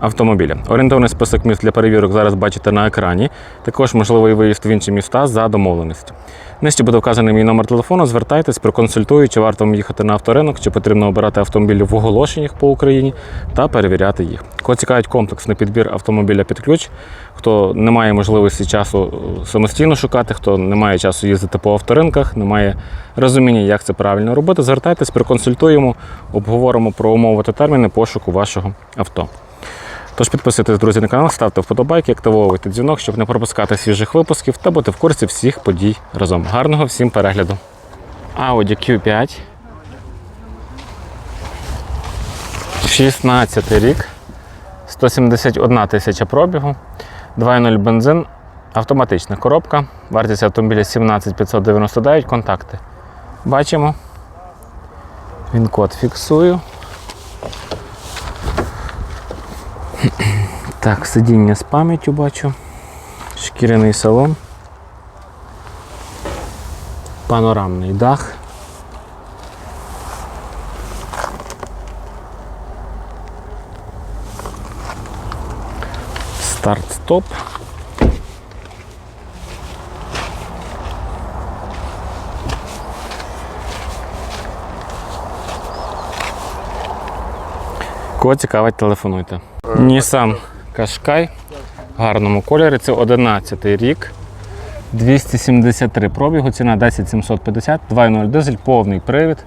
автомобіля. Орієнтовний список міст для перевірок зараз бачите на екрані. Також можливий виїзд в інші міста за домовленістю. Нижче буде вказаний мій номер телефону. Звертайтесь, проконсультую, чи варто вам їхати на авторинок, чи потрібно обирати автомобілі в оголошеннях по Україні та перевіряти їх. Кого цікавить комплексний підбір автомобіля під ключ, хто не має можливості часу е, самостійно шукати, хто не має часу їздити по авторинках, не має розуміння, як це правильно робити, звертайтесь, проконсультуємо, обговоримо про умови та терміни пошуку вашого авто. Тож підписуйтесь, друзі, на канал, ставте вподобайки, активовуйте дзвінок, щоб не пропускати свіжих випусків та бути в курсі всіх подій разом. Гарного всім перегляду. Audi Q5. 16 рік. 171 тисяча пробігу. 2.0 бензин. Автоматична коробка. Вартість автомобіля 17 599. Контакти. Бачимо. Він код фіксую. Так, сидіння з пам'яттю бачу. Шкіряний салон. Панорамний дах. Старт-стоп. Кого цікавить, телефонуйте. Nissan Qashqai в гарному кольорі. Це 11 рік. 273 пробігу, ціна 10 750, 2.0 дизель, повний привід,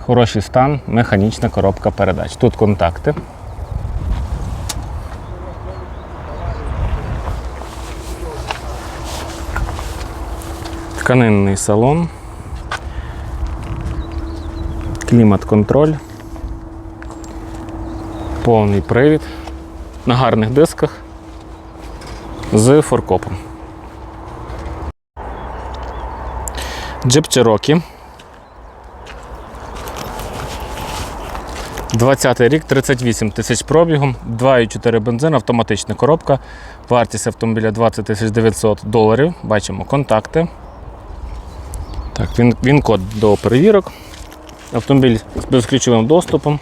хороший стан, механічна коробка передач. Тут контакти. Тканинний салон. Клімат-контроль. Повний привід на гарних дисках з форкопом. Джип Cherokee. 20 рік, 38 тисяч пробігу, 2,4 бензин, автоматична коробка. Вартість автомобіля 20 тисяч 900 доларів. Бачимо контакти. Так, він, він код до перевірок. Автомобіль з безключовим доступом.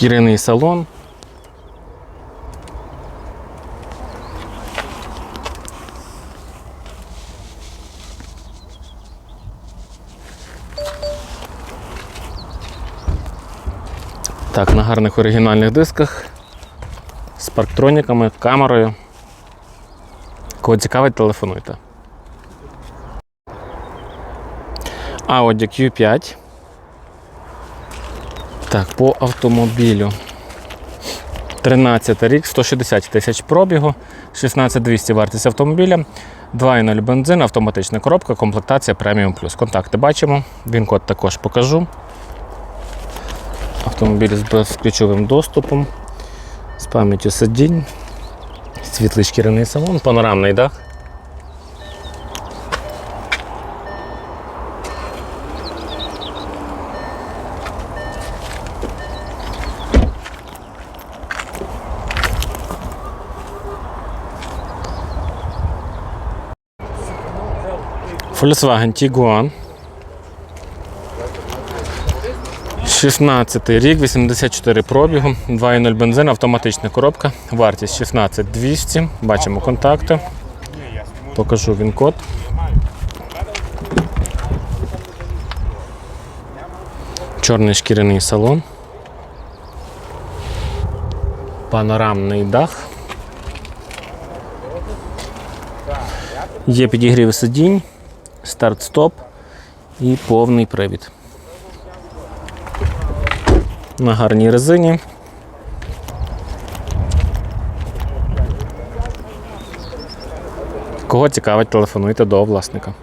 Шкіряний салон. Так, на гарних оригінальних дисках з парктроніками, камерою. Кого цікавить, телефонуйте. Audi Q5. Так, по автомобілю. 13 рік, 160 тисяч пробігу, 16200 вартість автомобіля, 2.0 бензин, автоматична коробка, комплектація преміум плюс. Контакти бачимо, він код також покажу. Автомобіль з безключовим доступом, з пам'яттю сидінь, світлий шкіряний салон, панорамний дах. Volkswagen Tiguan. 16 рік, 84 пробігу, 2.0 бензин, автоматична коробка, вартість 16200. Бачимо контакти. Покажу він код. Чорний шкіряний салон. Панорамний дах. Є підігрів сидінь, старт-стоп і повний привід. На гарній резині. Кого цікавить, телефонуйте до власника.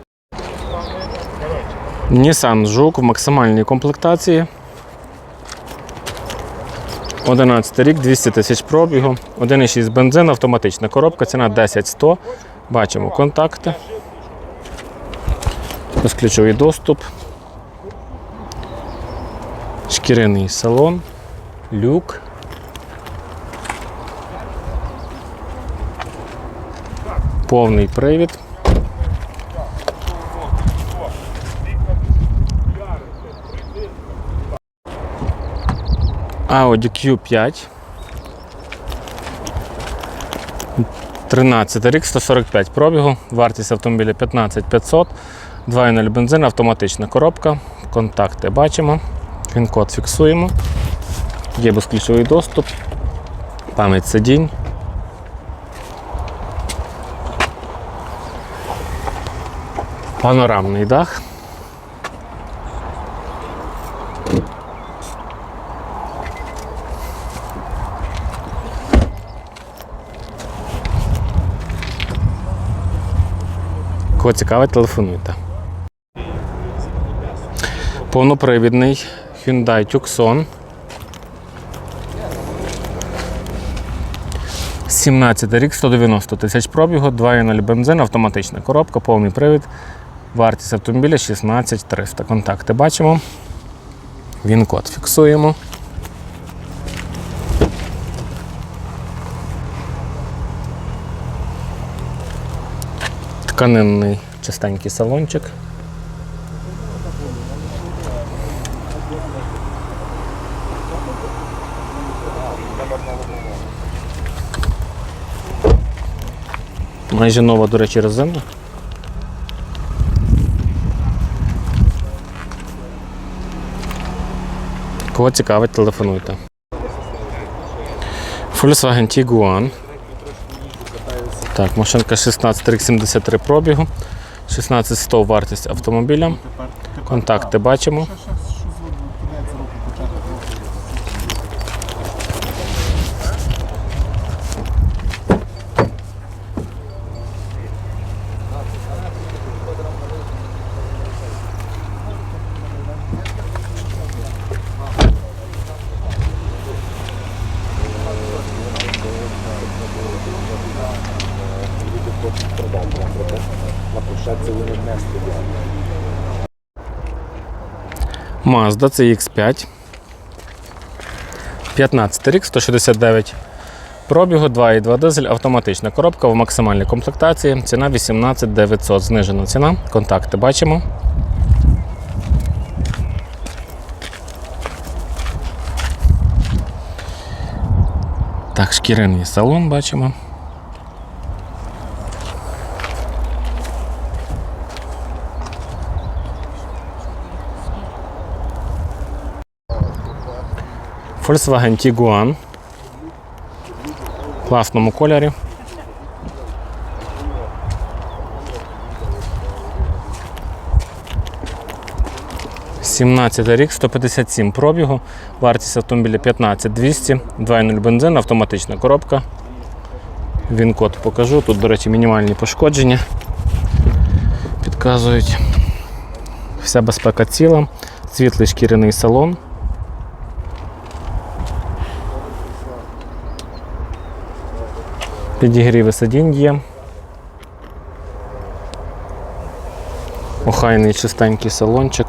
Nissan Жук в максимальній комплектації. 11 рік, 200 тисяч пробігу, 1,6 бензин, автоматична коробка, ціна 10 100. Бачимо контакти. Безключовий доступ. Шкіряний салон, люк. Повний привід. Audi Q5. 13 рік, 145 пробігу, вартість автомобіля 15 500, 2.0 бензин, автоматична коробка, контакти бачимо, він-код фіксуємо, є безключовий доступ, пам'ять сидінь. Панорамний дах. Кого цікавить, телефонуйте. Повнопривідний Hyundai Tucson. 17 рік, 190 тисяч пробігу, 2.0 бензин, автоматична коробка, повний привід. Вартість автомобіля 16 300. Контакти бачимо. Він код фіксуємо. Тканинний чистенький салончик. Майже нова, до речі, резина. Кого цікавить, телефонуйте. Volkswagen Tiguan. Так, машинка 16,73 пробігу. 16100 вартість автомобіля. Контакти бачимо. Mazda CX5. 15 рік, 169 пробігу, 2,2 дизель, автоматична коробка в максимальній комплектації. Ціна 18 900. Знижена ціна. Контакти бачимо. Так, шкіряний салон бачимо. Volkswagen Tiguan. В класному кольорі. Сімнадцятий рік, 157 пробігу, вартість автомобіля 15 200, 2.0 бензин, автоматична коробка. Він код покажу. Тут, до речі, мінімальні пошкодження. Підказують. Вся безпека ціла, світлий шкіряний салон. Підігріви сидінь є. Охайний чистенький салончик.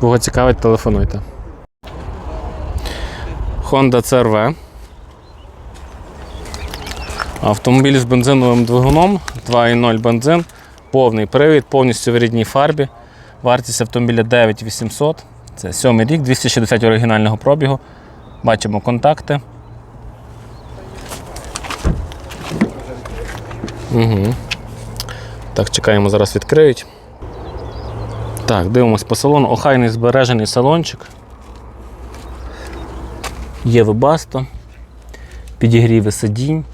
Кого цікавить, телефонуйте. Honda CRV. Автомобіль з бензиновим двигуном, 2.0 бензин, повний привід, повністю в рідній фарбі. Вартість автомобіля 9800. Це 7 рік, 260 оригінального пробігу. Бачимо контакти. Угу. Так, чекаємо, зараз відкриють. Так, дивимось по салону. Охайний збережений салончик. Є вебасто, підігріви сидінь.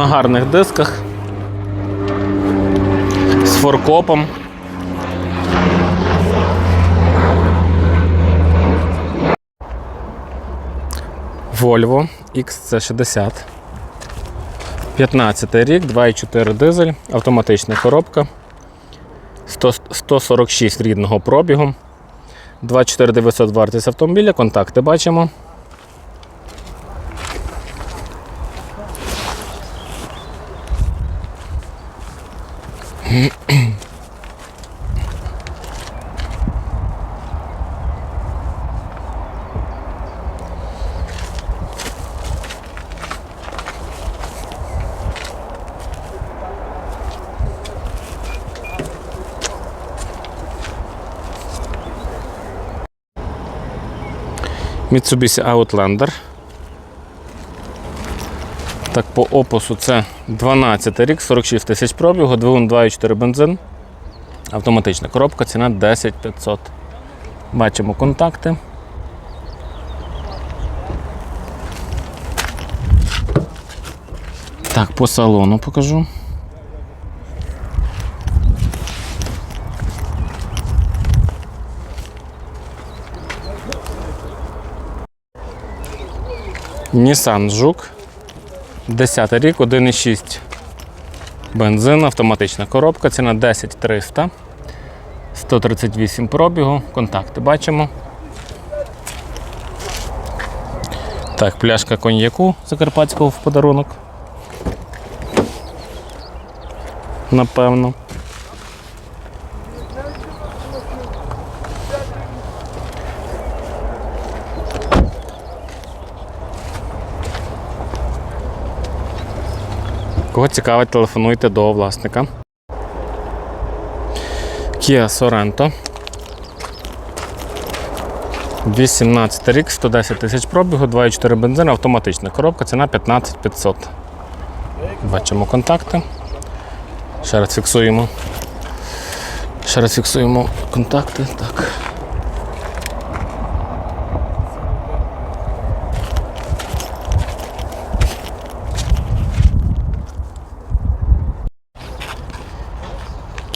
на гарних дисках з форкопом. Volvo XC60. 15 рік, 2,4 дизель, автоматична коробка. 100 146 рідного пробігу. 24900 вартість автомобіля, контакти бачимо. Mitsubishi Outlander. Так, по опису це 12 рік, 46 тисяч пробігу, двигун 2,4 бензин. Автоматична коробка, ціна 10 500. Бачимо контакти. Так, по салону покажу. Nissan Жук. 10 рік, 1,6 бензин, автоматична коробка, ціна 10 300. 138 пробігу, контакти бачимо. Так, пляшка коньяку закарпатського в подарунок. Напевно. Кого цікавить, телефонуйте до власника. Kia Sorento. 18 рік, 110 тисяч пробігу, 2,4 бензин, автоматична коробка, ціна 15 500. Бачимо контакти. Ще раз фіксуємо. Ще раз фіксуємо контакти. Так.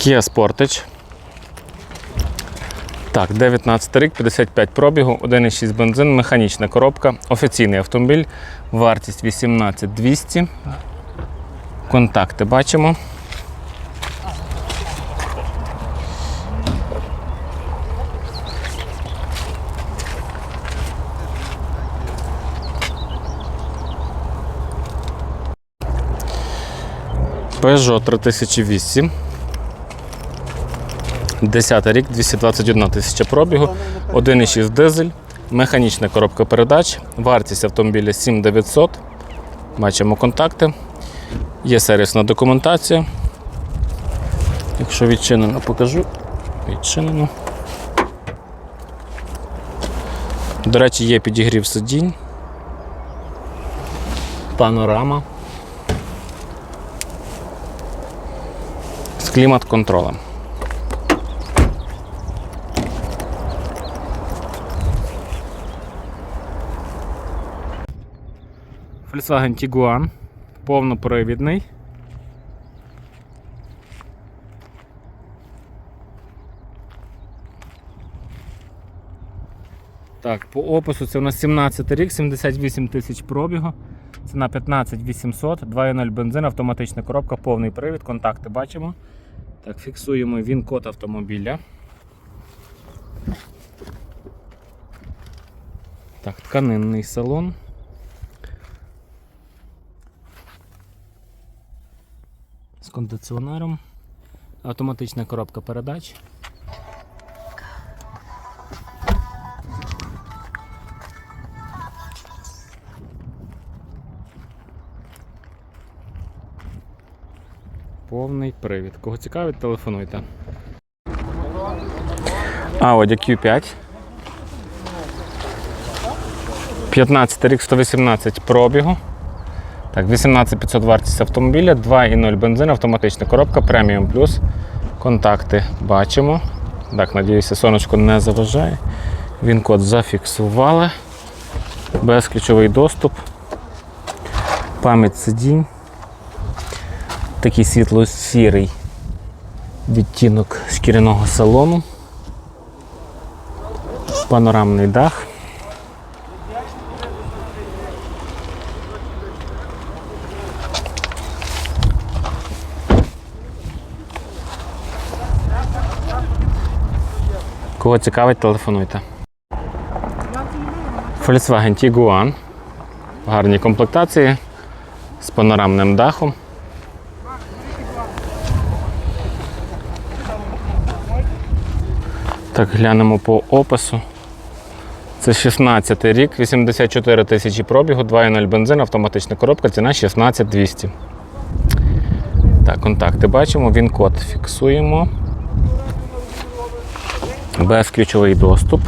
Kia Sportage. Так, 19 рік, 55 пробігу, 1,6 бензин, механічна коробка, офіційний автомобіль, вартість 18 200. Контакти бачимо. Peugeot 3008. 10 рік, 221 тисяча пробігу, 1,6 дизель, механічна коробка передач, вартість автомобіля 7900. Бачимо контакти. Є сервісна документація. Якщо відчинено, покажу. Відчинено. До речі, є підігрів сидінь. Панорама. З клімат-контролем. Volkswagen Tiguan повнопривідний. Так, по опису це у нас 17 рік, 78 тисяч пробігу. Ціна 15 800, 2.0 бензин, автоматична коробка, повний привід, контакти бачимо. Так, фіксуємо він код автомобіля. Так, тканинний салон. Кондиціонером, автоматична коробка передач. Повний привід. Кого цікавить, телефонуйте. Audi Q5. 15 рік 118 пробігу. Так, 18500 вартість автомобіля, 2,0 бензин, автоматична коробка, преміум плюс. Контакти бачимо. Так, надіюся, сонечко не заважає. Він код зафіксували. Безключовий доступ. Пам'ять сидінь. Такий світло-сірий відтінок шкіряного салону. Панорамний дах. Кого цікавить, телефонуйте. Volkswagen Tiguan. В гарній комплектації з панорамним дахом. Так, глянемо по опису. Це 16 рік, 84 тисячі пробігу, 2.0 бензин, автоматична коробка, ціна 16200. Так, контакти бачимо, він код фіксуємо. Безключовий доступ.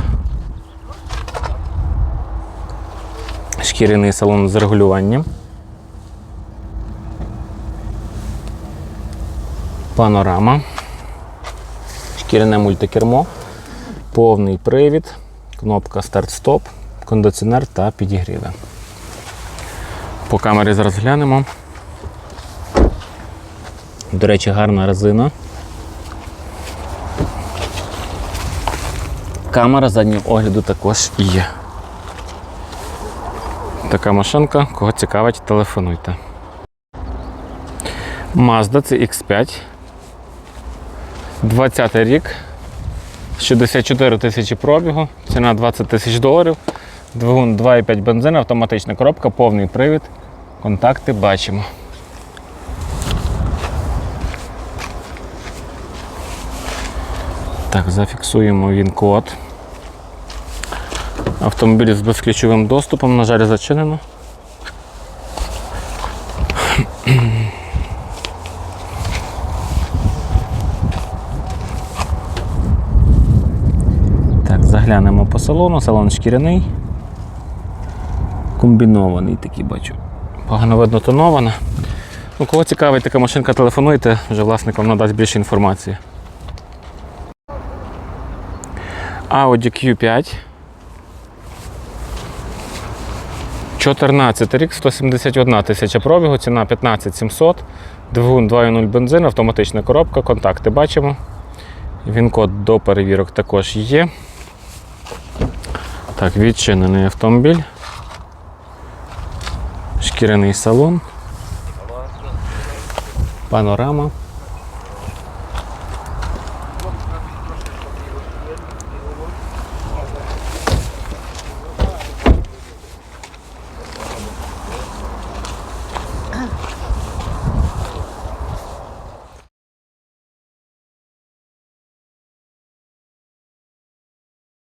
Шкіряний салон з регулюванням. Панорама. Шкіряне мультикермо. Повний привід, кнопка старт-стоп, кондиціонер та підігріви. По камері зараз глянемо. До речі, гарна резина. Камера заднього огляду також є. Така машинка, кого цікавить, телефонуйте. Mazda CX5. 20 рік. 64 тисячі пробігу, ціна 20 тисяч доларів. Двигун 2,5 бензин, автоматична коробка, повний привід. Контакти бачимо. Так, зафіксуємо він код. Автомобіль з безключовим доступом, на жаль, зачинено. Так, заглянемо по салону. Салон шкіряний. Комбінований такий бачу. Погано видно тонована. Ну, кого цікавить така машинка, телефонуйте, вже власник вам надасть більше інформації. Audi Q5. 14 рік, 171 тисяча пробігу, ціна 15 700, двигун 2.0 бензин, автоматична коробка, контакти бачимо. Він код до перевірок також є. Так, відчинений автомобіль. Шкіряний салон. Панорама.